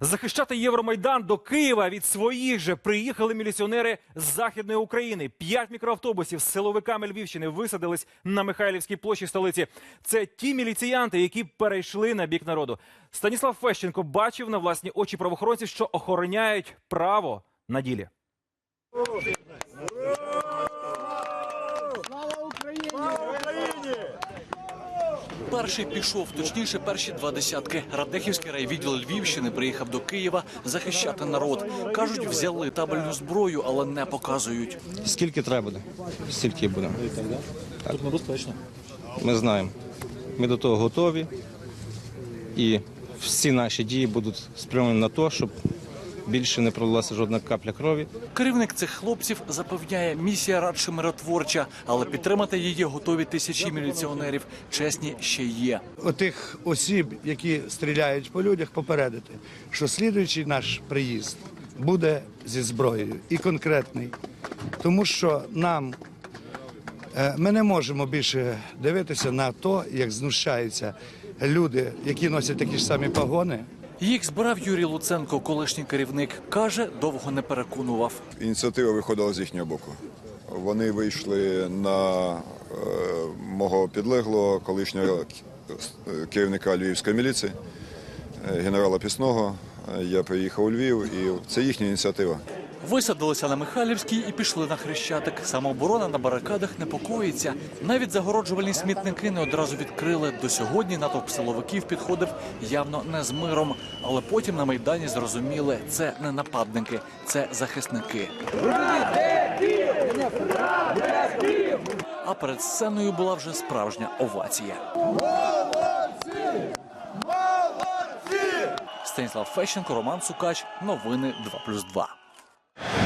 Захищати Євромайдан до Києва від своїх же приїхали міліціонери з західної України. П'ять мікроавтобусів з силовиками Львівщини висадились на Михайлівській площі столиці. Це ті міліціянти, які перейшли на бік народу. Станіслав Фещенко бачив на власні очі правоохоронців, що охороняють право на ділі. Перший пішов, точніше, перші два десятки. Радехівський райвідділ Львівщини приїхав до Києва захищати народ. Кажуть, взяли табельну зброю, але не показують. Скільки треба буде, стільки буде. Тут небезпечно. Ми знаємо. Ми до того готові. І всі наші дії будуть спрямовані на те, щоб більше не пролилася жодна капля крові. Керівник цих хлопців запевняє, місія радше миротворча, але підтримати її готові тисячі міліціонерів. Чесні ще є. отих осіб, які стріляють по людях, попередити, що слідуючий наш приїзд буде зі зброєю і конкретний, тому що нам е, ми не можемо більше дивитися на те, як знущаються люди, які носять такі ж самі погони. Їх збирав Юрій Луценко, колишній керівник. Каже, довго не переконував. Ініціатива виходила з їхнього боку. Вони вийшли на е, мого підлеглого колишнього керівника Львівської міліції, е, генерала Пісного. Е, Я приїхав у Львів, і це їхня ініціатива. Висадилися на Михайлівській і пішли на Хрещатик. Самооборона на барикадах непокоїться. Навіть загороджувальні смітники не одразу відкрили. До сьогодні натовп силовиків підходив явно не з миром. Але потім на майдані зрозуміли, це не нападники, це захисники. А перед сценою була вже справжня овація. Станіслав Фещенко, Роман Сукач. Новини 2+,2.